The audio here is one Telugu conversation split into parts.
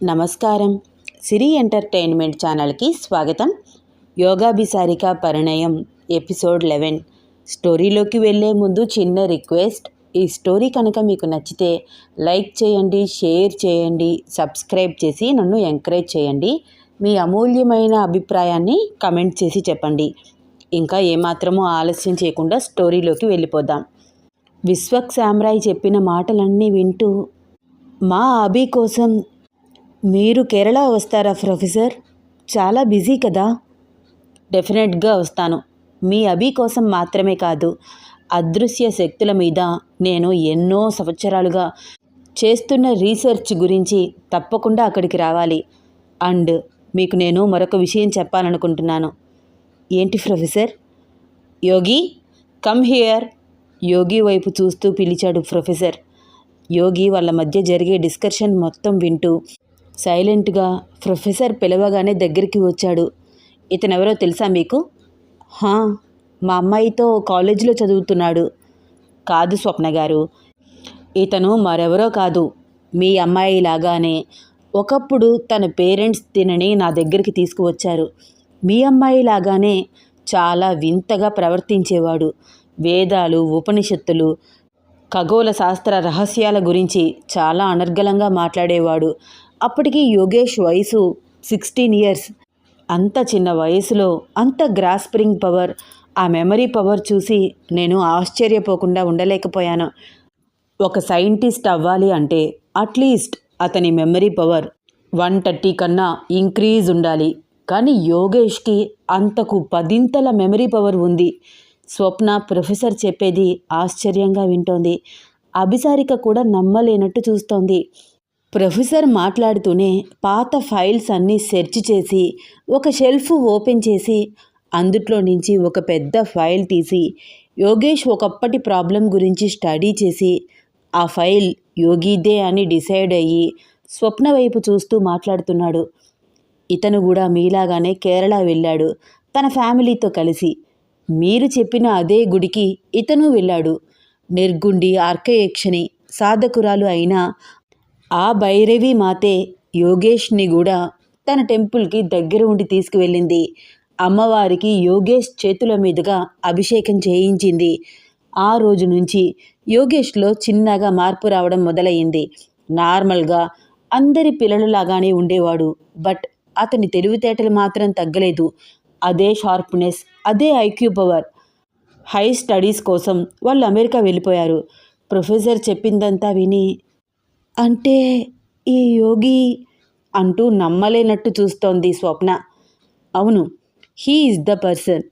నమస్కారం. సిరి ఎంటర్టైన్మెంట్ ఛానల్కి స్వాగతం. Yogabhisarika Parinayam episode eleven. స్టోరీలోకి వెళ్ళే ముందు చిన్న రిక్వెస్ట్. ఈ స్టోరీ కనుక మీకు నచ్చితే లైక్ చేయండి షేర్ చేయండి సబ్స్క్రైబ్ చేసి నన్ను ఎంకరేజ్ చేయండి. మీ అమూల్యమైన అభిప్రాయాన్ని కమెంట్ చేసి చెప్పండి. ఇంకా ఏమాత్రమూ ఆలస్యం చేయకుండా స్టోరీలోకి వెళ్ళిపోదాం. విశ్వక్ సామ్రాయ్ చెప్పిన మాటలన్నీ వింటూ మా అభి కోసం మీరు కేరళ వస్తారా ప్రొఫెసర్? చాలా బిజీ కదా. డెఫినెట్గా వస్తాను. మీ అభి కోసం మాత్రమే కాదు అదృశ్య శక్తుల మీద నేను ఎన్నో సంవత్సరాలుగా చేస్తున్న రీసెర్చ్ గురించి తప్పకుండా అక్కడికి రావాలి. అండ్ మీకు నేను మరొక విషయం చెప్పాలనుకుంటున్నాను. ఏంటి professor? Yogi come here. Yogi వైపు చూస్తూ పిలిచాడు ప్రొఫెసర్. యోగి వాళ్ళ మధ్య జరిగే డిస్కషన్ మొత్తం వింటూ సైలెంట్గా ప్రొఫెసర్ పిలవగానే దగ్గరికి వచ్చాడు. ఇతనెవరో తెలుసా మీకు? హా మా అమ్మాయితో కాలేజీలో చదువుతున్నాడు. కాదు స్వప్న గారు ఇతను మరెవరో కాదు. మీ అమ్మాయి లాగానే ఒకప్పుడు తన పేరెంట్స్ తినని నా దగ్గరికి తీసుకువచ్చారు. మీ అమ్మాయి లాగానే చాలా వింతగా ప్రవర్తించేవాడు. వేదాలు ఉపనిషత్తులు ఖగోళ శాస్త్ర రహస్యాల గురించి చాలా అనర్గళంగా మాట్లాడేవాడు. అప్పటికి యోగేష్ వయసు సిక్స్టీన్ ఇయర్స్. అంత చిన్న వయసులో అంత గ్రాస్ప్రింగ్ పవర్ ఆ మెమరీ పవర్ చూసి నేను ఆశ్చర్యపోకుండా ఉండలేకపోయాను. ఒక సైంటిస్ట్ అవ్వాలి అంటే అట్లీస్ట్ అతని మెమరీ పవర్ వన్ థర్టీ కన్నా ఇంక్రీజ్ ఉండాలి. కానీ యోగేష్కి అంతకు పదింతల మెమరీ పవర్ ఉంది. స్వప్న ప్రొఫెసర్ చెప్పేది ఆశ్చర్యంగా వింటోంది. అభిసారిక కూడా నమ్మలేనట్టు చూస్తోంది. ప్రొఫెసర్ మాట్లాడుతూనే పాత ఫైల్స్ అన్నీ సెర్చ్ చేసి ఒక షెల్ఫ్ ఓపెన్ చేసి అందుట్లో నుంచి ఒక పెద్ద ఫైల్ తీసి యోగేష్ ఒకప్పటి ప్రాబ్లం గురించి స్టడీ చేసి ఆ ఫైల్ యోగిదే అని డిసైడ్ అయ్యి స్వప్న వైపు చూస్తూ మాట్లాడుతున్నాడు. ఇతను కూడా మీలాగానే కేరళ వెళ్ళాడు తన ఫ్యామిలీతో కలిసి. మీరు చెప్పిన అదే గుడికి ఇతను వెళ్ళాడు. నిర్గుండి ఆర్కయక్షని సాధకురాలు అయిన ఆ భైరవి మాతే యోగేష్ని కూడా తన టెంపుల్కి దగ్గర ఉండి తీసుకువెళ్ళింది. అమ్మవారికి యోగేష్ చేతుల మీదుగా అభిషేకం చేయించింది. ఆ రోజు నుంచి యోగేష్లో చిన్నగా మార్పు రావడం మొదలయ్యింది. నార్మల్గా అందరి పిల్లలలాగానే ఉండేవాడు. బట్ అతని తెలివితేటలు మాత్రం తగ్గలేదు. అదే షార్ప్నెస్ అదే ఐక్యూ పవర్. హై స్టడీస్ కోసం వాళ్ళు అమెరికా వెళ్ళిపోయారు. ప్రొఫెసర్ చెప్పిందంతా విని అంటే ఈ యోగి అంటూ నమ్మలేనట్టు చూస్తోంది స్వప్న. అవును he is the person.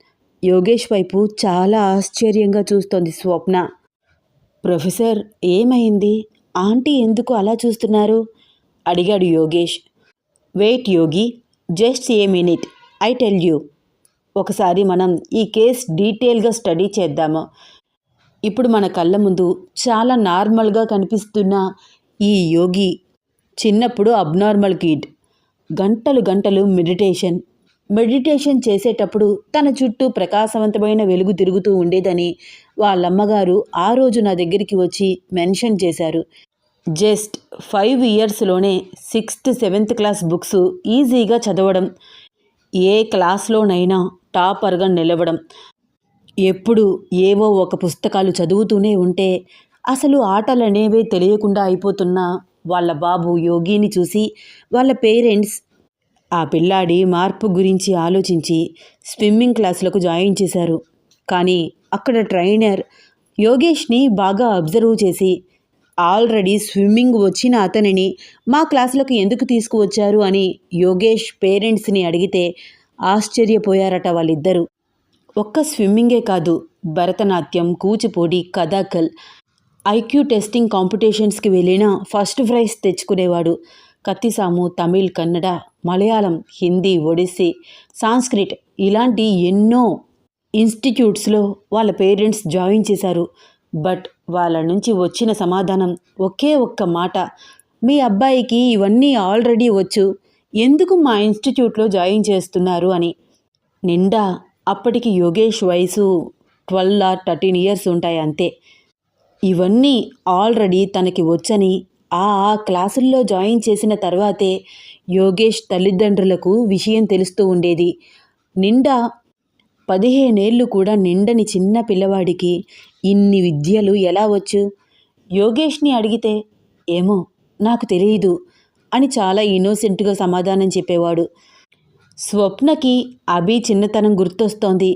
Yogesh వైపు చాలా ఆశ్చర్యంగా చూస్తోంది స్వప్న. ప్రొఫెసర్ ఏమైంది? ఆంటీ ఎందుకు అలా చూస్తున్నారు? అడిగాడు Yogesh. Wait Yogi just a minute. I tell you. ఒకసారి మనం ఈ కేస్ డీటెయిల్గా స్టడీ చేద్దాము. ఇప్పుడు మన కళ్ళ ముందు చాలా నార్మల్గా కనిపిస్తున్న ఈ యోగి చిన్నప్పుడు అబ్నార్మల్ కిడ్ గంటలు గంటలు మెడిటేషన్ మెడిటేషన్ చేసేటప్పుడు తన చుట్టూ ప్రకాశవంతమైన వెలుగు తిరుగుతూ ఉండేదని వాళ్ళమ్మగారు ఆ రోజు నా దగ్గరికి వచ్చి మెన్షన్ చేశారు. జస్ట్ ఫైవ్ ఇయర్స్లోనే సిక్స్త్ సెవెంత్ క్లాస్ బుక్స్ ఈజీగా చదవడం ఏ క్లాస్లోనైనా టాపర్గా నిలవడం. ఎప్పుడు ఏవో ఒక పుస్తకాలు చదువుతూనే ఉంటే అసలు ఆటలనేవే తెలియకుండా అయిపోతున్న వాళ్ళ బాబు యోగిని చూసి వాళ్ళ పేరెంట్స్ ఆ పిల్లాడి మార్పు గురించి ఆలోచించి స్విమ్మింగ్ క్లాసులకు జాయిన్ చేశారు. కానీ అక్కడ ట్రైనర్ యోగేష్ని బాగా అబ్జర్వ్ చేసి ఆల్రెడీ స్విమ్మింగ్ వచ్చిన అతనిని మా క్లాసులకు ఎందుకు తీసుకువచ్చారు? అని యోగేష్ పేరెంట్స్ని అడిగితే ఆశ్చర్యపోయారట వాళ్ళిద్దరూ. ఒక్క స్విమ్మింగే కాదు భరతనాట్యం కూచిపూడి కథాకల్ ఐక్యూ టెస్టింగ్ కాంపిటీషన్స్కి వెళ్ళిన ఫస్ట్ ప్రైజ్ తెచ్చుకునేవాడు. కత్తిసాము తమిళ్ కన్నడ మలయాళం హిందీ ఒడిస్సీ సాంస్క్రిట్ ఇలాంటి ఎన్నో ఇన్స్టిట్యూట్స్లో వాళ్ళ పేరెంట్స్ జాయిన్ చేశారు. బట్ వాళ్ళ నుంచి వచ్చిన సమాధానం ఒకే ఒక్క మాట మీ అబ్బాయికి ఇవన్నీ ఆల్రెడీ వచ్చు ఎందుకు మా ఇన్స్టిట్యూట్లో జాయిన్ చేస్తున్నారు? అని. నిండా అప్పటికి యోగేష్ వయసు ట్వెల్వ్ ఆర్ థర్టీన్ ఇయర్స్ ఉంటాయి అంతే. ఇవన్నీ ఆల్రెడీ తనకి వచ్చని ఆ ఆ క్లాసుల్లో జాయిన్ చేసిన తర్వాతే యోగేష్ తల్లిదండ్రులకు విషయం తెలుస్తూ ఉండేది. నిండా పదిహేనేళ్ళు కూడా నిండని చిన్న పిల్లవాడికి ఇన్ని విద్యలు ఎలా వచ్చు? యోగేష్ని అడిగితే ఏమో నాకు తెలియదు అని చాలా ఇన్నోసెంట్గా సమాధానం చెప్పేవాడు. స్వప్నకి అభి చిన్నతనం గుర్తొస్తోంది.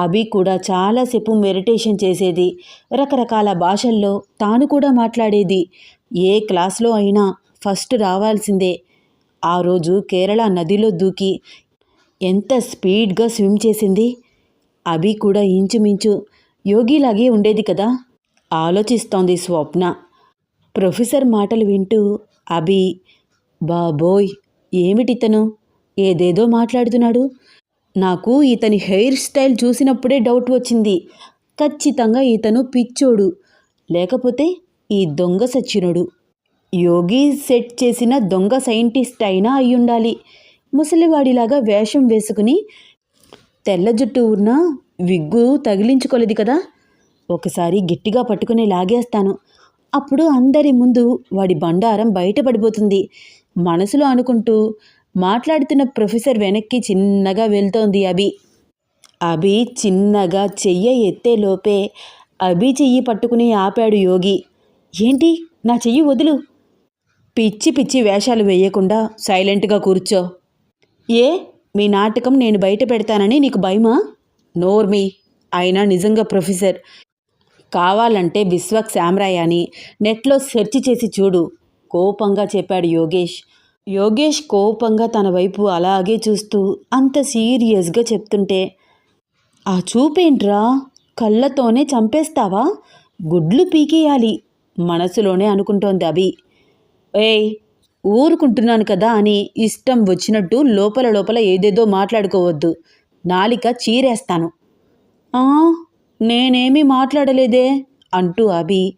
అభి కూడా చాలాసేపు మెడిటేషన్ చేసేది. రకరకాల భాషల్లో తాను కూడా మాట్లాడేది. ఏ క్లాస్లో అయినా ఫస్ట్ రావాల్సిందే. ఆ రోజు కేరళ నదిలో దూకి ఎంత స్పీడ్గా స్విమ్ చేసింది? అభి కూడా ఇంచుమించు యోగిలాగే ఉండేది కదా? ఆలోచిస్తోంది స్వప్న. ప్రొఫెసర్ మాటలు వింటూ అభి బాబోయ్ ఏమిటితను? ఏదేదో మాట్లాడుతున్నాడు. నాకు ఇతని హెయిర్ స్టైల్ చూసినప్పుడే డౌట్ వచ్చింది. ఖచ్చితంగా ఇతను పిచ్చోడు. లేకపోతే ఈ దొంగ సచ్చినుడు. యోగి సెట్ చేసిన దొంగ సైంటిస్ట్ అయినా అయ్యుండాలి. ముసలివాడిలాగా వేషం వేసుకుని తెల్ల జుట్టు ఉన్న విగ్గు తగిలించుకోలేదు కదా? ఒకసారి గట్టిగా పట్టుకుని లాగేస్తాను. అప్పుడు అందరి ముందు వాడి బండారం బయటపడిపోతుంది. మనసులో అనుకుంటూ మాట్లాడుతున్న ప్రొఫెసర్ వెనక్కి చిన్నగా వెళ్తోంది అభి. అభి చిన్నగా చెయ్య ఎత్తేలోపే అభి చెయ్యి పట్టుకుని ఆపాడు యోగి. ఏంటి? నా చెయ్యి వదులు. పిచ్చి పిచ్చి వేషాలు వేయకుండా సైలెంట్గా కూర్చో. ఏ? మీ నాటకం నేను బయట పెడతానని నీకు భయమా? నోర్మి. ఆయన నిజంగా ప్రొఫెసర్. కావాలంటే విశ్వక్ శామ్రాయ్ అని నెట్లో సెర్చ్ చేసి చూడు. కోపంగా చెప్పాడు యోగేష్. యోగేష్ కోపంగా తన వైపు అలాగే చూస్తూ అంత సీరియస్గా చెప్తుంటే ఆ చూపేంట్రా? కళ్ళతోనే చంపేస్తావా? గుడ్లు పీకేయాలి మనసులోనే అనుకుంటోంది అభి. ఏయ్ ఊరుకుంటున్నాను కదా అని ఇష్టం వచ్చినట్టు లోపల లోపల ఏదేదో మాట్లాడుకోవద్దు. నాలిక చీరేస్తాను. "ఆ, నేనేమీ మాట్లాడలేదే? అంటూ అభి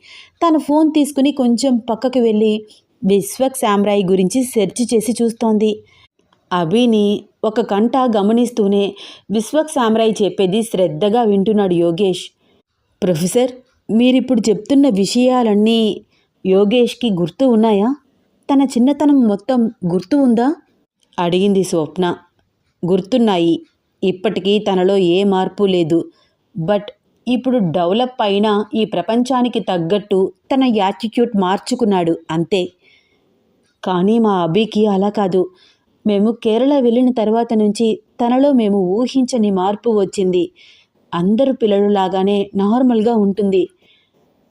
తన ఫోన్ తీసుకుని కొంచెం పక్కకి వెళ్ళి విశ్వక్ శామ్రాయ్ గురించి సెర్చ్ చేసి చూస్తోంది. అభిని ఒక కంట గమనిస్తూనే విశ్వక్ శామ్రాయ్ చెప్పేది శ్రద్ధగా వింటున్నాడు యోగేష్. ప్రొఫెసర్ మీరిప్పుడు చెప్తున్న విషయాలన్నీ యోగేష్కి గుర్తు ఉన్నాయా? తన చిన్నతనం మొత్తం గుర్తు ఉందా? అడిగింది స్వప్న. గుర్తున్నాయి. ఇప్పటికీ తనలో ఏ మార్పు లేదు. బట్ ఇప్పుడు డెవలప్ అయిన ఈ ప్రపంచానికి తగ్గట్టు తన యాటిట్యూడ్ మార్చుకున్నాడు అంతే. కానీ మా అభికి అలా కాదు. మేము కేరళ వెళ్ళిన తర్వాత నుంచి తనలో మేము ఊహించని మార్పు వచ్చింది. అందరు పిల్లలు లాగానే నార్మల్గా ఉంటుంది.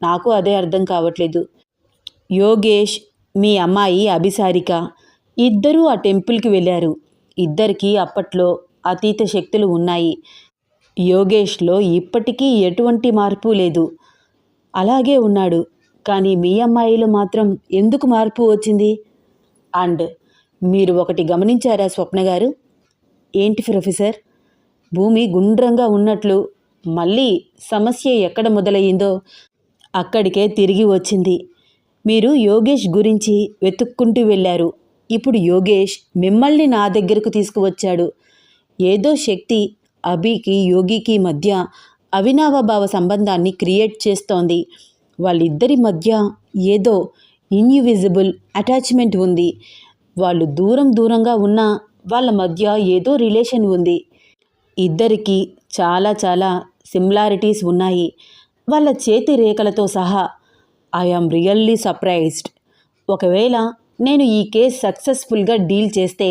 నాకు అదే అర్థం కావట్లేదు. యోగేష్ మీ అమ్మాయి అభిసారిక ఇద్దరూ ఆ టెంపుల్కి వెళ్ళారు. ఇద్దరికీ అప్పట్లో అతీత శక్తులు ఉన్నాయి. యోగేష్లో ఇప్పటికీ ఎటువంటి మార్పు లేదు. అలాగే ఉన్నాడు. కానీ మీ అమ్మాయిలో మాత్రం ఎందుకు మార్పు వచ్చింది? అండ్ మీరు ఒకటి గమనించారా స్వప్న గారు? ఏంటి ప్రొఫెసర్ భూమి గుండ్రంగా ఉన్నట్లు మళ్ళీ సమస్య ఎక్కడ మొదలయ్యిందో అక్కడికే తిరిగి వచ్చింది. మీరు యోగేష్ గురించి వెతుక్కుంటూ వెళ్ళారు. ఇప్పుడు యోగేష్ మిమ్మల్ని నా దగ్గరకు తీసుకువచ్చాడు. ఏదో శక్తి అభికి యోగికి మధ్య అవినావభావ సంబంధాన్ని క్రియేట్ చేస్తోంది. వాళ్ళిద్దరి మధ్య ఏదో ఇన్యువిజిబుల్ అటాచ్మెంట్ ఉంది. వాళ్ళు దూరం దూరంగా ఉన్నా వాళ్ళ మధ్య ఏదో రిలేషన్ ఉంది. ఇద్దరికి చాలా చాలా సిమిలారిటీస్ ఉన్నాయి. వాళ్ళ చేతి రేఖలతో సహా ఐఆమ్ రియల్లీ సర్ప్రైజ్డ్ ఒకవేళ నేను ఈ కేస్ సక్సెస్ఫుల్గా డీల్ చేస్తే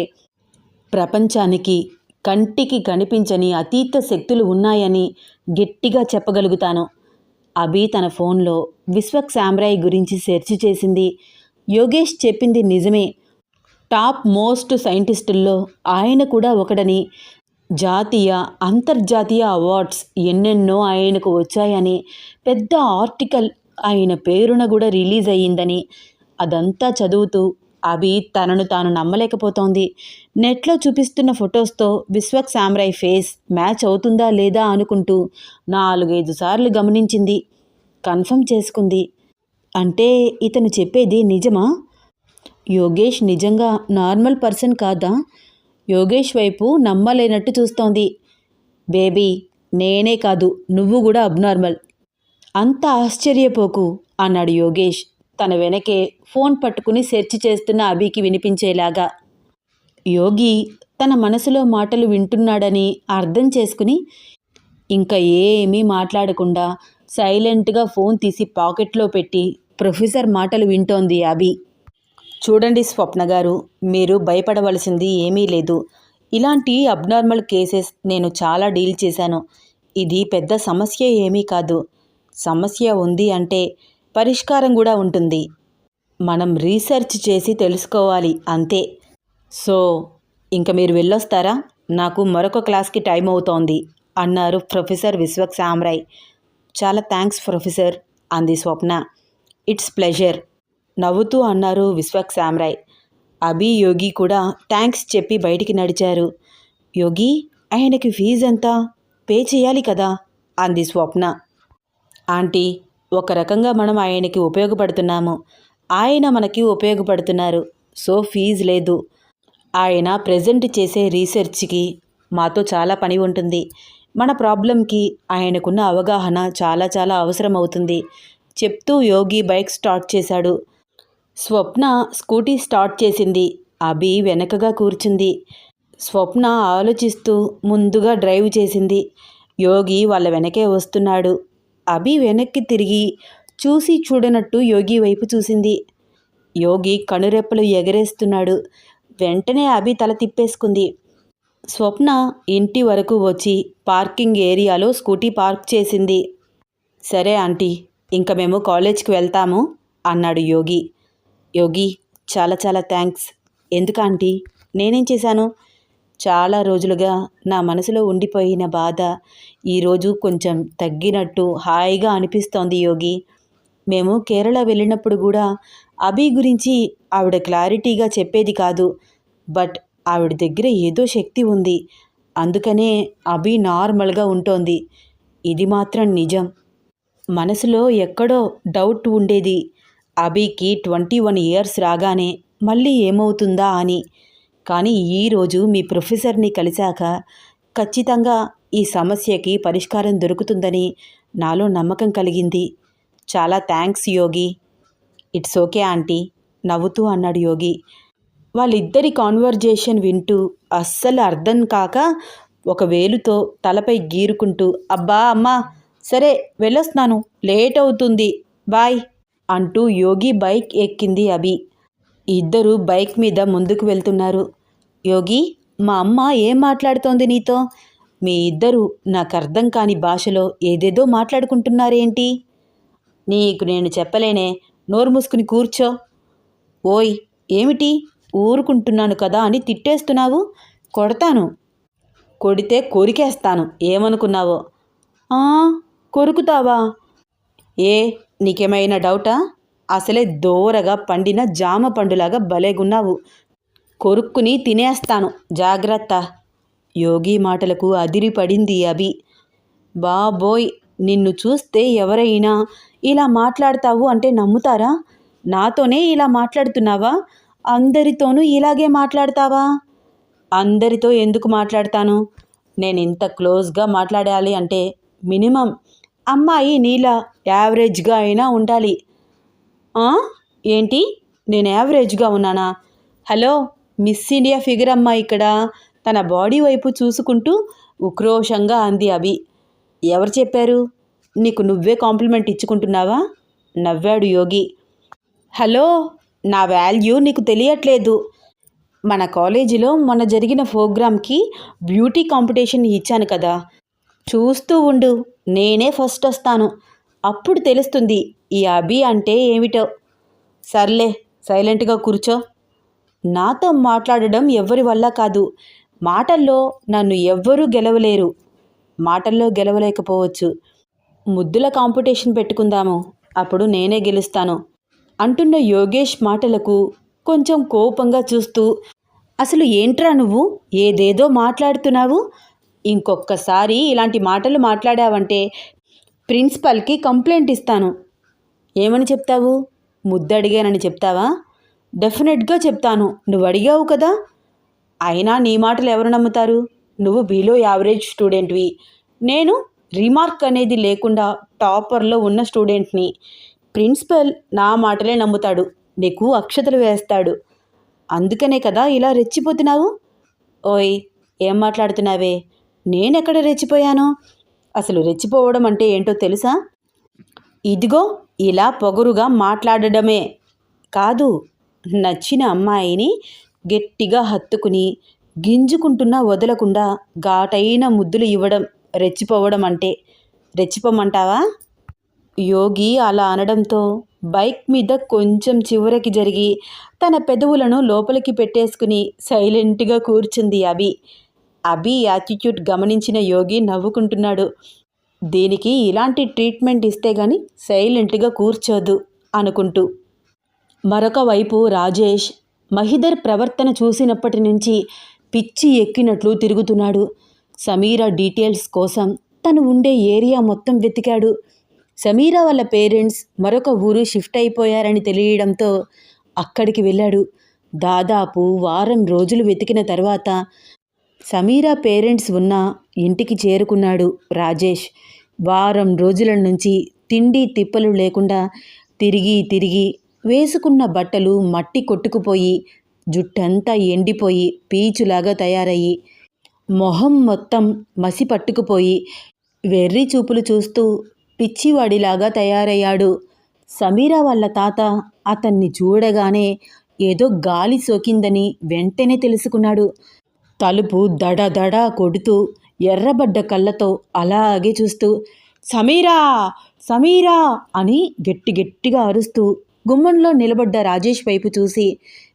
ప్రపంచానికి కంటికి కనిపించని అతీత శక్తులు ఉన్నాయని గట్టిగా చెప్పగలుగుతాను. అభి తన ఫోన్లో విశ్వక్ శామ్రాయ్ గురించి సెర్చ్ చేసింది. యోగేష్ చెప్పింది నిజమే. టాప్ మోస్ట్ సైంటిస్టుల్లో ఆయన కూడా ఒకడని. జాతీయ అంతర్జాతీయ అవార్డ్స్ ఎన్నెన్నో ఆయనకు వచ్చాయని పెద్ద ఆర్టికల్ ఆయన పేరున కూడా రిలీజ్ అయ్యిందని. అదంతా చదువుతూ అభి తనను తాను నమ్మలేకపోతోంది. నెట్లో చూపిస్తున్న ఫొటోస్తో విశ్వక్ సామ్రాయ్ ఫేస్ మ్యాచ్ అవుతుందా లేదా అనుకుంటూ నాలుగైదు సార్లు గమనించింది. కన్ఫర్మ్ చేసుకుంది. అంటే ఇతను చెప్పేది నిజమా? యోగేష్ నిజంగా నార్మల్ పర్సన్ కాదా? యోగేష్ వైపు నమ్మలేనట్టు చూస్తోంది. బేబీ నేనే కాదు నువ్వు కూడా అబ్నార్మల్. అంత ఆశ్చర్యపోకు అన్నాడు యోగేష్. తన వెనకే ఫోన్ పట్టుకుని సెర్చ్ చేస్తున్న అభికి వినిపించేలాగా. యోగి తన మనసులో మాటలు వింటున్నాడని అర్థం చేసుకుని ఇంకా ఏమీ మాట్లాడకుండా సైలెంట్గా ఫోన్ తీసి పాకెట్లో పెట్టి ప్రొఫెసర్ మాటలు వింటోంది అభి. చూడండి స్వప్న గారు మీరు భయపడవలసింది ఏమీ లేదు. ఇలాంటి అబ్నార్మల్ కేసెస్ నేను చాలా డీల్ చేశాను. ఇది పెద్ద సమస్య ఏమీ కాదు. సమస్య ఉంది అంటే పరిష్కారం కూడా ఉంటుంది. మనం రీసెర్చ్ చేసి తెలుసుకోవాలి అంతే. సో ఇంక మీరు వెళ్ళొస్తారా? నాకు మరొక క్లాస్కి టైం అవుతోంది అన్నారు ప్రొఫెసర్ విశ్వక్ సామ్రాయ్. చాలా థ్యాంక్స్ ప్రొఫెసర్ అంది స్వప్న. ఇట్స్ ప్లెజర్ నవ్వుతూ అన్నారు విశ్వక్ సామ్రాయ్. అభి యోగి కూడా థ్యాంక్స్ చెప్పి బయటికి నడిచారు. యోగి ఆయనకి ఫీజు ఎంత? పే చేయాలి కదా అంది స్వప్న. ఆంటీ ఒక రకంగా మనం ఆయనకి ఉపయోగపడుతున్నాము. ఆయన మనకి ఉపయోగపడుతున్నారు. సో ఫీజు లేదు. ఆయన ప్రజెంట్ చేసే రీసెర్చ్కి మాతో చాలా పని ఉంటుంది. మన ప్రాబ్లంకి ఆయనకున్న అవగాహన చాలా చాలా అవసరం అవుతుంది చెప్తూ యోగి బైక్ స్టార్ట్ చేశాడు. స్వప్న స్కూటీ స్టార్ట్ చేసింది. అభి వెనకగా కూర్చుంది. స్వప్న ఆలోచిస్తూ ముందుగా డ్రైవ్ చేసింది. యోగి వాళ్ళ వెనకే వస్తున్నాడు. అభి వెనక్కి తిరిగి చూసి చూడనట్టు యోగి వైపు చూసింది. యోగి కనురెప్పలు ఎగరేస్తున్నాడు. వెంటనే అభి తల తిప్పేసుకుంది. స్వప్న ఇంటి వరకు వచ్చి పార్కింగ్ ఏరియాలో స్కూటీ పార్క్ చేసింది. సరే ఆంటీ ఇంక మేము కాలేజ్కి వెళ్తాము అన్నాడు యోగి. యోగి చాలా చాలా థ్యాంక్స్. ఎందుకు ఆంటీ? నేనేం చేశాను? చాలా రోజులుగా నా మనసులో ఉండిపోయిన బాధ ఈరోజు కొంచెం తగ్గినట్టు హాయిగా అనిపిస్తోంది యోగి. మేము కేరళ వెళ్ళినప్పుడు కూడా అభి గురించి ఆవిడ క్లారిటీగా చెప్పేది కాదు. బట్ ఆవిడ దగ్గర ఏదో శక్తి ఉంది. అందుకనే అభి నార్మల్గా ఉంటోంది. ఇది మాత్రం నిజం. మనసులో ఎక్కడో డౌట్ ఉండేది. అభికి ట్వంటీ వన్ ఇయర్స్ రాగానే మళ్ళీ ఏమవుతుందా అని కానీ ఈరోజు మీ ప్రొఫెసర్ని కలిశాక ఖచ్చితంగా ఈ సమస్యకి పరిష్కారం దొరుకుతుందని నాలో నమ్మకం కలిగింది. చాలా thanks Yogi. It's okay aunty. నవ్వుతూ అన్నాడు యోగి. వాళ్ళిద్దరి కాన్వర్జేషన్ వింటూ అస్సలు అర్థం కాక ఒక వేలుతో తలపై గీరుకుంటూ అబ్బా అమ్మా సరే వెళ్ళొస్తున్నాను. లేట్ అవుతుంది. బాయ్ అంటూ యోగి బైక్ ఎక్కింది అభి. ఇద్దరు బైక్ మీద ముందుకు వెళ్తున్నారు. యోగి మా అమ్మ ఏం మాట్లాడుతోంది నీతో? మీ ఇద్దరు నాకు అర్థం కాని భాషలో ఏదేదో మాట్లాడుకుంటున్నారేంటి? నీకు నేను చెప్పలేనే నోరు మూసుకుని కూర్చో. ఓయ్ ఏమిటి? ఊరుకుంటున్నాను కదా అని తిట్టేస్తున్నావు? కొడతాను. కొడితే కొరికేస్తాను. ఏమనుకున్నావో? కొరుకుతావా? ఏ నీకేమైనా డౌటా? అసలే దోరగా పండిన జామ పండులాగా భలేగున్నావు కొరుక్కుని తినేస్తాను. జాగ్రత్త. యోగి మాటలకు అదిరిపడింది అభి. బాబోయ్ నిన్ను చూస్తే ఎవరైనా ఇలా మాట్లాడతావు అంటే నమ్ముతారా? నాతోనే ఇలా మాట్లాడుతున్నావా? అందరితోనూ ఇలాగే మాట్లాడతావా? అందరితో ఎందుకు మాట్లాడతాను? నేను ఇంత క్లోజ్గా మాట్లాడాలి అంటే మినిమం అమ్మాయి నీలా యావరేజ్గా అయినా ఉండాలి. ఏంటి? నేను యావరేజ్గా ఉన్నానా? హలో మిస్ ఇండియా ఫిగర్ అమ్మా ఇక్కడ. తన బాడీ వైపు చూసుకుంటూ ఉక్రోషంగా అంది అభి. ఎవరు చెప్పారు? నీకు నువ్వే కాంప్లిమెంట్ ఇచ్చుకుంటున్నావా? నవ్వాడు యోగి. హలో నా వాల్యూ నీకు తెలియట్లేదు. మన కాలేజీలో మొన్న జరిగిన ప్రోగ్రామ్కి బ్యూటీ కాంపిటీషన్ ఇచ్చాను కదా. చూస్తూ ఉండు నేనే ఫస్ట్ వస్తాను. అప్పుడు తెలుస్తుంది. ఈ అభి అంటే ఏమిటో? సర్లే సైలెంట్గా కూర్చో. నాతో మాట్లాడడం ఎవరి వల్ల కాదు. మాటల్లో నన్ను ఎవ్వరూ గెలవలేరు. మాటల్లో గెలవలేకపోవచ్చు. ముద్దుల కాంపిటీషన్ పెట్టుకుందాము. అప్పుడు నేనే గెలుస్తాను. అంటున్న యోగేష్ మాటలకు కొంచెం కోపంగా చూస్తూ అసలు ఏంట్రా నువ్వు? ఏదేదో మాట్లాడుతున్నావు? ఇంకొక్కసారి ఇలాంటి మాటలు మాట్లాడావంటే ప్రిన్సిపల్కి కంప్లైంట్ ఇస్తాను. ఏమని చెప్తావు? ముద్దు అడిగానని చెప్తావా? డెఫినెట్గా చెప్తాను. నువ్వు అడిగావు కదా? అయినా నీ మాటలు ఎవరు నమ్ముతారు? నువ్వు బిలో యావరేజ్ స్టూడెంట్వి. నేను రిమార్క్ అనేది లేకుండా టాపర్లో ఉన్న స్టూడెంట్ని. ప్రిన్సిపల్ నా మాటలే నమ్ముతాడు. నీకు అక్షతలు వేస్తాడు. అందుకనే కదా ఇలా రెచ్చిపోతున్నావు? ఓయ్ ఏం మాట్లాడుతున్నావే? నేనెక్కడ రెచ్చిపోయాను? అసలు రెచ్చిపోవడం అంటే ఏంటో తెలుసా? ఇదిగో ఇలా పొగరుగా మాట్లాడడమే. కాదు నచ్చిన అమ్మాయిని గట్టిగా హత్తుకుని గింజుకుంటున్నా వదలకుండా ఘాటైన ముద్దులు ఇవ్వడం రెచ్చిపోవడం అంటే రెచ్చిపోమంటావా? యోగి అలా అనడంతో బైక్ మీద కొంచెం చివరికి జరిగి తన పెదవులను లోపలికి పెట్టేసుకుని సైలెంట్గా కూర్చుంది అభి. అభి యాటిట్యూడ్ గమనించిన యోగి నవ్వుకుంటున్నాడు. దీనికి ఇలాంటి ట్రీట్మెంట్ ఇస్తే గాని సైలెంట్గా కూర్చోదు అనుకుంటూ. మరొక వైపు రాజేష్ మహిదర్ ప్రవర్తన చూసినప్పటి నుంచి పిచ్చి ఎక్కినట్లు తిరుగుతున్నాడు. సమీర డీటెయిల్స్ కోసం తను ఉండే ఏరియా మొత్తం వెతికాడు. సమీర వాళ్ళ పేరెంట్స్ మరొక ఊరు షిఫ్ట్ అయిపోయారని తెలియడంతో అక్కడికి వెళ్ళాడు. దాదాపు వారం రోజులు వెతికిన తర్వాత సమీరా పేరెంట్స్ ఉన్న ఇంటికి చేరుకున్నాడు రాజేష్. వారం రోజుల నుంచి తిండి తిప్పలు లేకుండా తిరిగి తిరిగి వేసుకున్న బట్టలు మట్టి కొట్టుకుపోయి జుట్టంతా ఎండిపోయి పీచులాగా తయారయ్యి మొహం మొత్తం మసి పట్టుకుపోయి వెర్రి చూపులు చూస్తూ పిచ్చివాడిలాగా తయారయ్యాడు. సమీరా వాళ్ళ తాత అతన్ని చూడగానే ఏదో గాలి సోకిందని వెంటనే తెలుసుకున్నాడు. తలుపు దడ దడ కొడుతూ ఎర్రబడ్డ కళ్ళతో అలాగే చూస్తూ సమీరా సమీరా అని గట్టి గట్టిగా అరుస్తూ గుమ్మంలో నిలబడ్డ రాజేష్ వైపు చూసి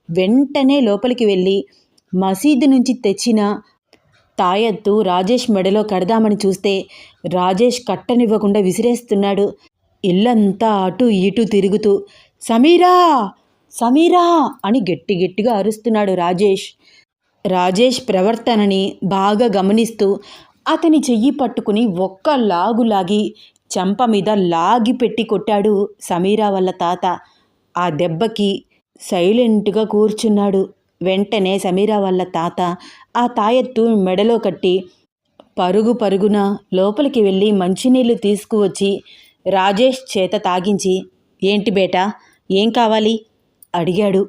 వెంటనే లోపలికి వెళ్ళి మసీదు నుంచి తెచ్చిన తాయత్తు రాజేష్ మెడలో కడదామని చూస్తే రాజేష్ కట్టనివ్వకుండా విసిరేస్తున్నాడు. ఇల్లంతా అటు ఇటు తిరుగుతూ సమీరా సమీరా అని గట్టి గట్టిగా అరుస్తున్నాడు రాజేష్. రాజేష్ ప్రవర్తనని బాగా గమనిస్తూ అతని చెయ్యి పట్టుకుని ఒక్క లాగు లాగి చెంప మీద లాగి పెట్టి కొట్టాడు సమీరా వాళ్ళ తాత. ఆ దెబ్బకి సైలెంట్గా కూర్చున్నాడు. వెంటనే సమీరా వాళ్ళ తాత ఆ తాయెత్తు మెడలో కట్టి పరుగు పరుగున లోపలికి వెళ్ళి మంచినీళ్ళు తీసుకువచ్చి రాజేష్ చేత తాగించి ఏంటి బేటా ఏం కావాలి? అడిగాడు.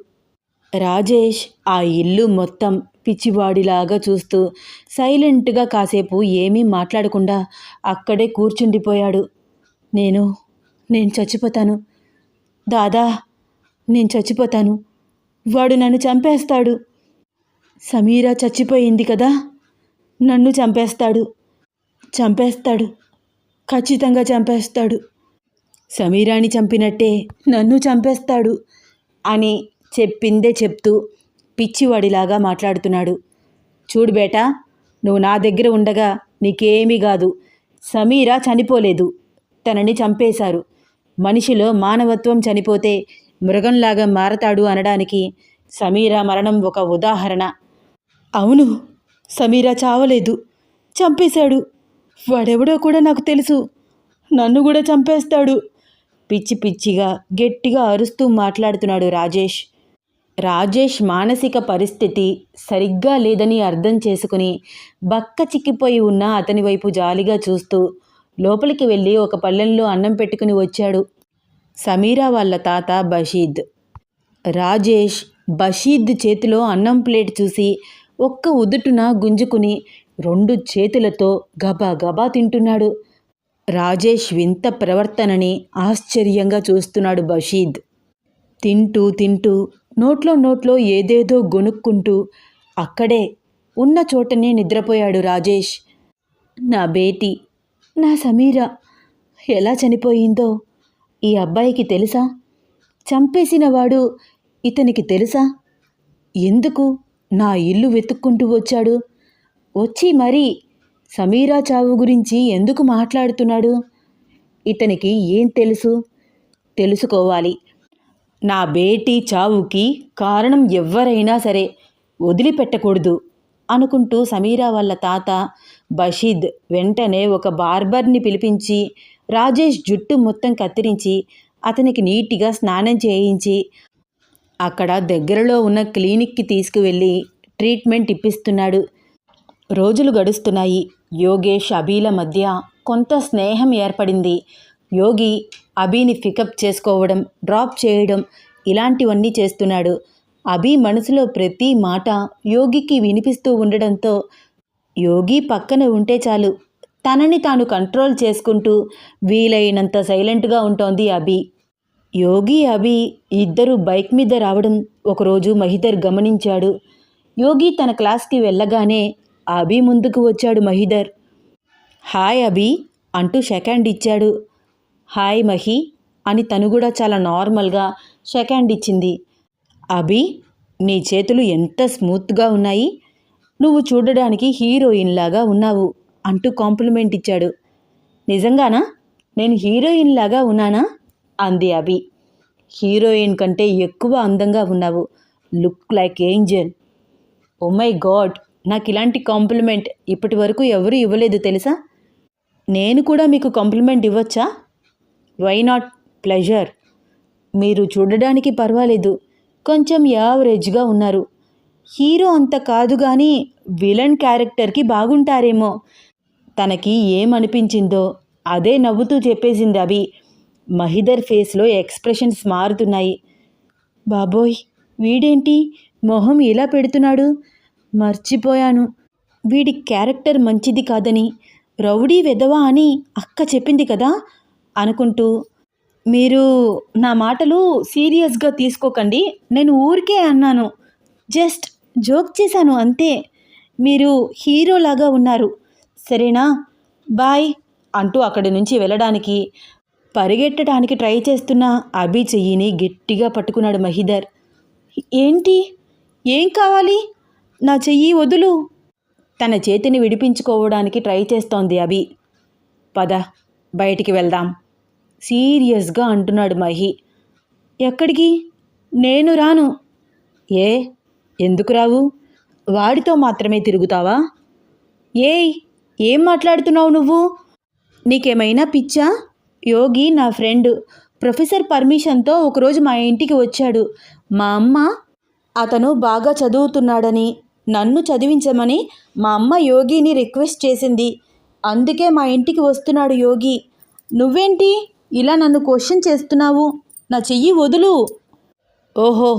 రాజేష్ ఆ ఇల్లు మొత్తం పిచ్చివాడిలాగా చూస్తూ సైలెంట్గా కాసేపు ఏమీ మాట్లాడకుండా అక్కడే కూర్చుండిపోయాడు. నేను నేను చచ్చిపోతాను. దాదా నేను చచ్చిపోతాను. వాడు నన్ను చంపేస్తాడు. సమీరా చచ్చిపోయింది కదా? నన్ను చంపేస్తాడు. చంపేస్తాడు. ఖచ్చితంగా చంపేస్తాడు. సమీరాని చంపినట్టే నన్ను చంపేస్తాడు అని చెప్పిందే చెప్తూ పిచ్చివాడిలాగా మాట్లాడుతున్నాడు. చూడు బేటా నువ్వు నా దగ్గర ఉండగా నీకేమీ కాదు. సమీరా చనిపోలేదు. తనని చంపేశారు. మనిషిలో మానవత్వం చనిపోతే మృగంలాగా మారతాడు అనడానికి సమీరా మరణం ఒక ఉదాహరణ. అవును సమీరా చావలేదు. చంపేశాడు. వాడెవడో కూడా నాకు తెలుసు. నన్ను కూడా చంపేస్తాడు. పిచ్చి పిచ్చిగా గట్టిగా అరుస్తూ మాట్లాడుతున్నాడు రాజేష్. రాజేష్ మానసిక పరిస్థితి సరిగ్గా లేదని అర్థం చేసుకుని బక్క చిక్కిపోయి ఉన్న అతని వైపు జాలిగా చూస్తూ లోపలికి వెళ్ళి ఒక పళ్ళెంలో అన్నం పెట్టుకుని వచ్చాడు. సమీరా వాళ్ళ తాత బషీద్. రాజేష్ బషీద్ చేతిలో అన్నం ప్లేట్ చూసి ఒక్క ఉదుటున గుంజుకుని రెండు చేతులతో గబా గబా తింటున్నాడు. రాజేష్ వింత ప్రవర్తనని ఆశ్చర్యంగా చూస్తున్నాడు బషీద్. తింటూ తింటూ నోట్లో నోట్లో ఏదేదో గొనుక్కుంటూ అక్కడే ఉన్న చోటనే నిద్రపోయాడు రాజేష్. నా బేటీ నా సమీర ఎలా చనిపోయిందో ఈ అబ్బాయికి తెలుసా? చంపేసినవాడు ఇతనికి తెలుసా? ఎందుకు నా ఇల్లు వెతుక్కుంటూ వచ్చాడు? వచ్చి మరీ సమీరా చావు గురించి ఎందుకు మాట్లాడుతున్నాడు? ఇతనికి ఏం తెలుసు? తెలుసుకోవాలి. నా బేటీ చావుకి కారణం ఎవ్వరైనా సరే వదిలిపెట్టకూడదు అనుకుంటూ సమీరా వాళ్ళ తాత బషీద్ వెంటనే ఒక బార్బర్ని పిలిపించి రాజేష్ జుట్టు మొత్తం కత్తిరించి అతనికి నీట్గా స్నానం చేయించి అక్కడ దగ్గరలో ఉన్న క్లినిక్కి తీసుకువెళ్ళి ట్రీట్మెంట్ ఇప్పిస్తున్నాడు. రోజులు గడుస్తున్నాయి. యోగేష్ అభిల మధ్య కొంత స్నేహం ఏర్పడింది. యోగి అభిని పికప్ చేసుకోవడం డ్రాప్ చేయడం ఇలాంటివన్నీ చేస్తున్నాడు. అభి మనసులో ప్రతి మాట యోగికి వినిపిస్తూ ఉండడంతో యోగి పక్కన ఉంటే చాలు. తనని తాను కంట్రోల్ చేసుకుంటూ వీలైనంత సైలెంట్గా ఉంటోంది అభి. యోగి అభి ఇద్దరు బైక్ మీద రావడం ఒకరోజు మహిదర్ గమనించాడు. యోగి తన క్లాస్కి వెళ్ళగానే అభి ముందుకు వచ్చాడు మహిదర్. హాయ్ అభి అంటూ షెక్ ఇచ్చాడు. హాయ్ మహి అని తను కూడా చాలా నార్మల్గా షెక్ హ్యాండ్ ఇచ్చింది. అభి నీ చేతులు ఎంత స్మూత్గా ఉన్నాయి? నువ్వు చూడడానికి హీరోయిన్ లాగా ఉన్నావు అంటూ కాంప్లిమెంట్ ఇచ్చాడు. నిజంగానా? నేను హీరోయిన్ లాగా ఉన్నానా? అంది అభి. హీరోయిన్ కంటే ఎక్కువ అందంగా ఉన్నావు. Look like angel. Oh my god నాకు ఇలాంటి కాంప్లిమెంట్ ఇప్పటి వరకు ఎవరు ఇవ్వలేదు తెలుసా? నేను కూడా మీకు కాంప్లిమెంట్ ఇవ్వచ్చా? వై నాట్ ప్లెజర్ మీరు చూడడానికి పర్వాలేదు. కొంచెం యావరేజ్గా ఉన్నారు. హీరో అంత కాదు కానీ విలన్ క్యారెక్టర్కి బాగుంటారేమో. తనకి ఏమనిపించిందో అదే నవ్వుతూ చెప్పేసింది అవి మహిదర్ ఫేస్లో ఎక్స్ప్రెషన్స్ మారుతున్నాయి. బాబోయ్ వీడేంటి? మొహం ఇలా పెడుతున్నాడు? మర్చిపోయాను. వీడి క్యారెక్టర్ మంచిది కాదని రౌడీ వెదవా అని అక్క చెప్పింది కదా? అనుకుంటూ మీరు నా మాటలు సీరియస్గా తీసుకోకండి. నేను ఊరికే అన్నాను. జస్ట్ జోక్ చేశాను అంతే. మీరు హీరోలాగా ఉన్నారు. సరేనా? బాయ్ అంటూ అక్కడి నుంచి వెళ్ళడానికి పరిగెట్టడానికి ట్రై చేస్తున్న అభి చెయ్యిని గట్టిగా పట్టుకున్నాడు మహిదర్. ఏంటి? ఏం కావాలి? నా చెయ్యి వదులు. తన చేతిని విడిపించుకోవడానికి ట్రై చేస్తోంది అభి. పద బయటికి వెళ్దాం. సీరియస్గా అంటున్నాడు మహి. ఎక్కడికి? నేను రాను. ఏ? ఎందుకు రావు? వాడితో మాత్రమే తిరుగుతావా? ఏయ్ ఏం మాట్లాడుతున్నావు నువ్వు? నీకేమైనా పిచ్చా? యోగి నా ఫ్రెండ్ ప్రొఫెసర్ పర్మిషన్తో ఒకరోజు మా ఇంటికి వచ్చాడు. మా అమ్మ? అతను బాగా చదువుతున్నాడని నన్ను చదివించమని మా అమ్మ యోగిని రిక్వెస్ట్ చేసింది. అందుకే మా ఇంటికి వస్తున్నాడు యోగి. నువ్వేంటి? ఇలా నన్ను క్వశ్చన్ చేస్తున్నావు? నా చెయ్యి వదులు. ఓహో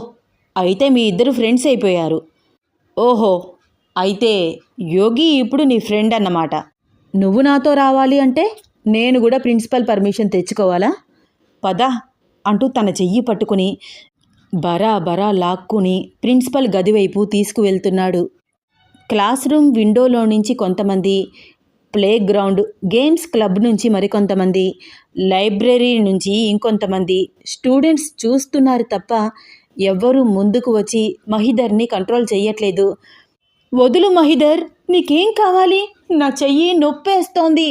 అయితే మీ ఇద్దరు ఫ్రెండ్స్ అయిపోయారు. ఓహో అయితే యోగి ఇప్పుడు నీ ఫ్రెండ్ అన్నమాట. నువ్వు నాతో రావాలి అంటే నేను కూడా ప్రిన్సిపల్ పర్మిషన్ తెచ్చుకోవాలా? పద అంటూ తన చెయ్యి పట్టుకుని బరా బరా లాక్కుని ప్రిన్సిపల్ గదివైపు తీసుకువెళ్తున్నాడు. క్లాస్ రూమ్ విండోలో నుంచి కొంతమంది ప్లే గ్రౌండ్ గేమ్స్ క్లబ్ నుంచి మరికొంతమంది లైబ్రరీ నుంచి ఇంకొంతమంది స్టూడెంట్స్ చూస్తున్నారు తప్ప ఎవ్వరూ ముందుకు వచ్చి మహిదర్ని కంట్రోల్ చేయట్లేదు వదులు మహిదర్ నీకేం కావాలి? నా చెయ్యి నొప్పేస్తోంది.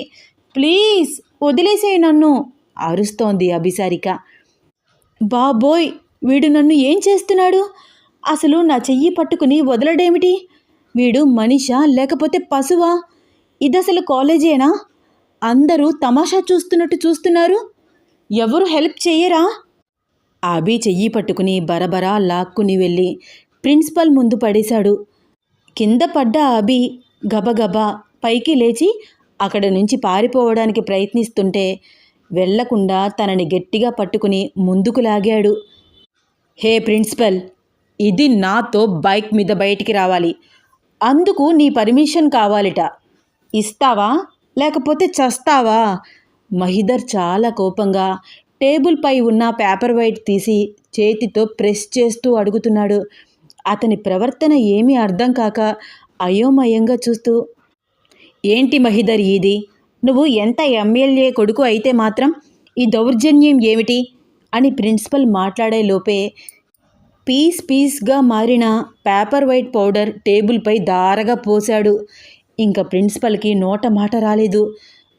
ప్లీజ్ వదిలేసేయి నన్ను అరుస్తోంది అభిసారిక. బాబోయ్ వీడు నన్ను ఏం చేస్తున్నాడు? అసలు నా చెయ్యి పట్టుకుని వదలడేమిటి? వీడు మనిషా లేకపోతే పశువా? ఇది అసలు కాలేజేనా? అందరూ తమాషా చూస్తున్నట్టు చూస్తున్నారు. ఎవరు హెల్ప్ చెయ్యరా? అభి చెయ్యి పట్టుకుని బరబరా లాక్కుని వెళ్ళి ప్రిన్సిపల్ ముందు పడేశాడు. కింద పడ్డ అభి గబగబా పైకి లేచి అక్కడ నుంచి పారిపోవడానికి ప్రయత్నిస్తుంటే వెళ్ళకుండా తనని గట్టిగా పట్టుకుని ముందుకు లాగాడు. హే ప్రిన్సిపల్ ఇది నాతో బైక్ మీద బయటికి రావాలి. అందుకు నీ పర్మిషన్ కావాలిట. ఇస్తావా? లేకపోతే చస్తావా? మహిదర్ చాలా కోపంగా టేబుల్పై ఉన్న పేపర్ వైట్ తీసి చేతితో ప్రెస్ చేస్తూ అడుగుతున్నాడు. అతని ప్రవర్తన ఏమీ అర్థం కాక అయోమయంగా చూస్తూ ఏంటి మహిదర్ ఇది నువ్వు ఎంత ఎమ్మెల్యే కొడుకు అయితే మాత్రం ఈ దౌర్జన్యం ఏమిటి? అని ప్రిన్సిపల్ మాట్లాడే లోపే పీస్ పీస్గా మారిన పేపర్ వైట్ పౌడర్ టేబుల్పై దారగా పోశాడు. ఇంకా ప్రిన్సిపల్కి నోట మాట రాలేదు.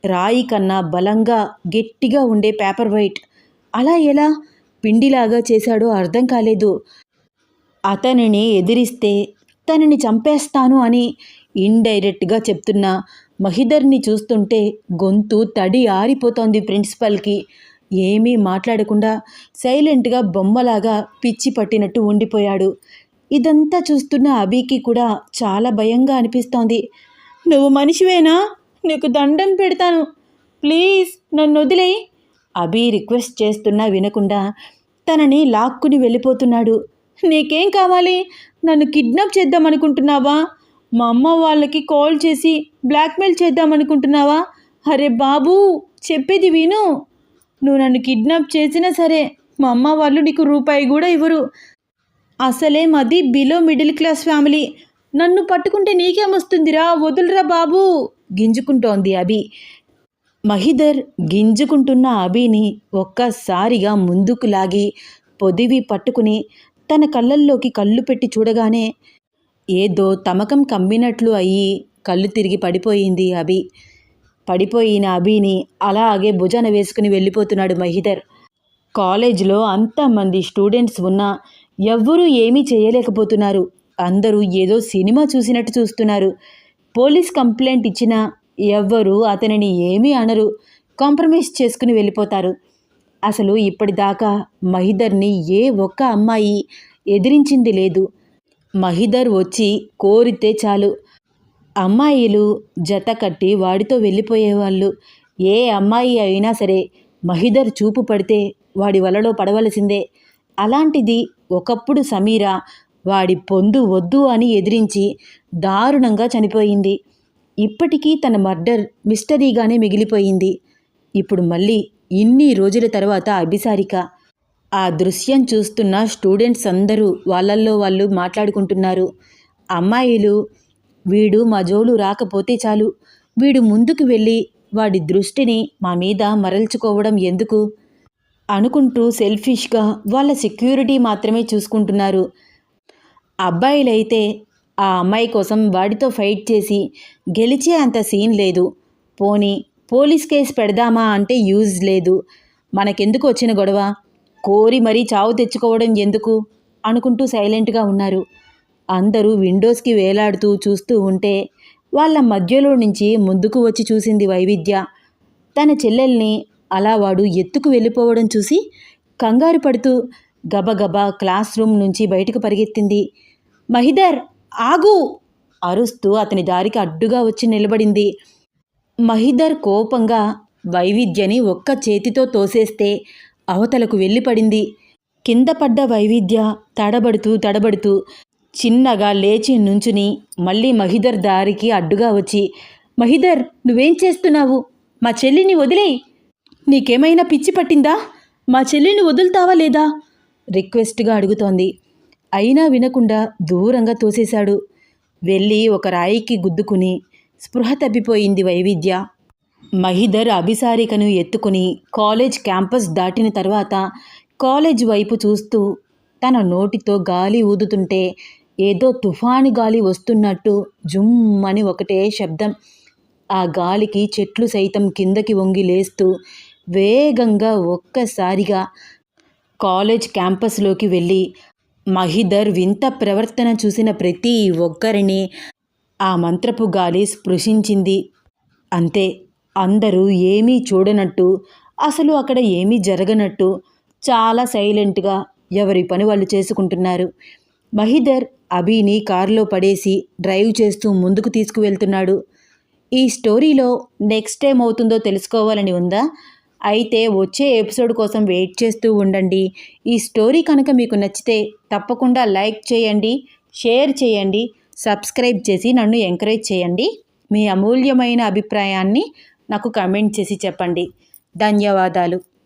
రాయి కన్నా బలంగా గట్టిగా ఉండే పేపర్ వైట్. అలా ఎలా? పిండిలాగా చేశాడో అర్థం కాలేదు. అతనిని ఎదిరిస్తే తనని చంపేస్తాను అని ఇండైరెక్ట్గా చెప్తున్న మహిదర్ని చూస్తుంటే గొంతు తడి ఆరిపోతోంది ప్రిన్సిపల్కి. ఏమీ మాట్లాడకుండా సైలెంట్గా బొమ్మలాగా పిచ్చి పట్టినట్టు ఉండిపోయాడు. ఇదంతా చూస్తున్న అబీకి కూడా చాలా భయంగా అనిపిస్తోంది. నువ్వు మనిషివేనా? నీకు దండం పెడతాను. ప్లీజ్ నన్ను వదిలేయి. అభి రిక్వెస్ట్ చేస్తున్నా వినకుండా తనని లాక్కుని వెళ్ళిపోతున్నాడు. నీకేం కావాలి? నన్ను కిడ్నాప్ చేద్దామనుకుంటున్నావా? మా అమ్మ వాళ్ళకి కాల్ చేసి బ్లాక్మెయిల్ చేద్దామనుకుంటున్నావా? అరే బాబూ చెప్పేది విను. నువ్వు నన్ను కిడ్నాప్ చేసినా సరే మా అమ్మ వాళ్ళు నీకు రూపాయి కూడా ఇవ్వరు. అసలే మాది బిలో మిడిల్ క్లాస్ ఫ్యామిలీ. నన్ను పట్టుకుంటే నీకేమొస్తుందిరా? వదులురా బాబు! గింజుకుంటోంది అభి. మహిదర్ గింజుకుంటున్న అభిని ఒక్కసారిగా ముందుకు లాగి పొదివి పట్టుకుని తన కళ్ళల్లోకి కళ్ళు పెట్టి చూడగానే ఏదో తమకం కమ్మినట్లు అయ్యి కళ్ళు తిరిగి పడిపోయింది అభి. పడిపోయిన అభిని అలాగే భుజాన వేసుకుని వెళ్ళిపోతున్నాడు మహిదర్. కాలేజీలో అంతమంది స్టూడెంట్స్ ఉన్నా ఎవ్వరూ ఏమీ చేయలేకపోతున్నారు. అందరూ ఏదో సినిమా చూసినట్టు చూస్తున్నారు. పోలీస్ కంప్లైంట్ ఇచ్చినా ఎవ్వరూ అతనిని ఏమీ అనరు. కాంప్రమైజ్ చేసుకుని వెళ్ళిపోతారు. అసలు ఇప్పటిదాకా మహిదర్ని ఏ ఒక్క అమ్మాయి ఎదిరించింది లేదు. మహిదర్ వచ్చి కోరితే చాలు. అమ్మాయిలు జత కట్టి వాడితో వెళ్ళిపోయేవాళ్ళు. ఏ అమ్మాయి అయినా సరే మహిదర్ చూపు పడితే వాడి వలలో పడవలసిందే. అలాంటిది ఒకప్పుడు సమీర వాడి పొందు వద్దు అని ఎదిరించి దారుణంగా చనిపోయింది. ఇప్పటికీ తన మర్డర్ మిస్టరీగానే మిగిలిపోయింది. ఇప్పుడు మళ్ళీ ఇన్ని రోజుల తర్వాత అభిసారిక. ఆ దృశ్యం చూస్తున్న స్టూడెంట్స్ అందరూ వాళ్ళల్లో వాళ్ళు మాట్లాడుకుంటున్నారు. అమ్మాయిలు వీడు మా జోలు రాకపోతే చాలు. వీడు ముందుకు వెళ్ళి వాడి దృష్టిని మా మీద మరల్చుకోవడం ఎందుకు? అనుకుంటూ సెల్ఫిష్గా వాళ్ళ సెక్యూరిటీ మాత్రమే చూసుకుంటున్నారు. అబ్బాయిలైతే ఆ అమ్మాయి కోసం వాడితో ఫైట్ చేసి గెలిచే అంత సీన్ లేదు. పోనీ పోలీస్ కేసు పెడదామా అంటే యూజ్ లేదు. మనకెందుకు వచ్చిన గొడవ? కోరి మరీ చావు తెచ్చుకోవడం ఎందుకు? అనుకుంటూ సైలెంట్గా ఉన్నారు. అందరూ విండోస్కి వేలాడుతూ చూస్తూ ఉంటే వాళ్ళ మధ్యలో నుంచి ముందుకు వచ్చి చూసింది వైవిధ్య. తన చెల్లెల్ని అలా వాడు ఎత్తుకు వెళ్ళిపోవడం చూసి కంగారు పడుతూ గబగబా క్లాస్ రూమ్ నుంచి బయటకు పరిగెత్తింది. మహిదర్ ఆగు! అరుస్తూ అతని దారికి అడ్డుగా వచ్చి నిలబడింది. మహిదర్ కోపంగా వైవిధ్యని ఒక్క చేతితో తోసేస్తే అవతలకు వెళ్ళిపడింది. కింద పడ్డ వైవిధ్య తడబడుతూ తడబడుతూ చిన్నగా లేచి నుంచుని మళ్ళీ మహిదర్ దారికి అడ్డుగా వచ్చి మహిదర్ నువ్వేం చేస్తున్నావు? మా చెల్లిని వదిలేయి! నీకేమైనా పిచ్చి పట్టిందా? మా చెల్లిని వదులుతావా లేదా? రిక్వెస్ట్గా అడుగుతోంది. అయినా వినకుండా దూరంగా తోసేశాడు. వెళ్ళి ఒక రాయికి గుద్దుకుని స్పృహ తప్పిపోయింది వైవిధ్య. మహిదర్ అభిసారికను ఎత్తుకుని కాలేజ్ క్యాంపస్ దాటిన తర్వాత కాలేజ్ వైపు చూస్తూ తన నోటితో గాలి ఊదుతుంటే ఏదో తుఫాను గాలి వస్తున్నట్టు జుమ్మని ఒకటే శబ్దం. ఆ గాలికి చెట్లు సైతం కిందకి వంగి లేస్తూ వేగంగా ఒక్కసారిగా కాలేజ్ క్యాంపస్లోకి వెళ్ళి మహిదర్ వింత ప్రవర్తన చూసిన ప్రతి ఒక్కరిని ఆ మంత్రపు గాలి స్పృశించింది. అంతే అందరూ ఏమీ చూడనట్టు అసలు అక్కడ ఏమీ జరగనట్టు చాలా సైలెంట్గా ఎవరి పని వాళ్ళు చేసుకుంటున్నారు. మహిదర్ అభిని కారులో పడేసి డ్రైవ్ చేస్తూ ముందుకు తీసుకువెళ్తున్నాడు. ఈ స్టోరీలో నెక్స్ట్ టైం అవుతుందో తెలుసుకోవాలని ఉందా? అయితే వచ్చే ఎపిసోడ్ కోసం వెయిట్ చేస్తూ ఉండండి. ఈ స్టోరీ కనుక మీకు నచ్చితే తప్పకుండా లైక్ చేయండి షేర్ చేయండి సబ్స్క్రైబ్ చేసి నన్ను ఎంకరేజ్ చేయండి. మీ అమూల్యమైన అభిప్రాయాన్ని నాకు కమెంట్ చేసి చెప్పండి. ధన్యవాదాలు.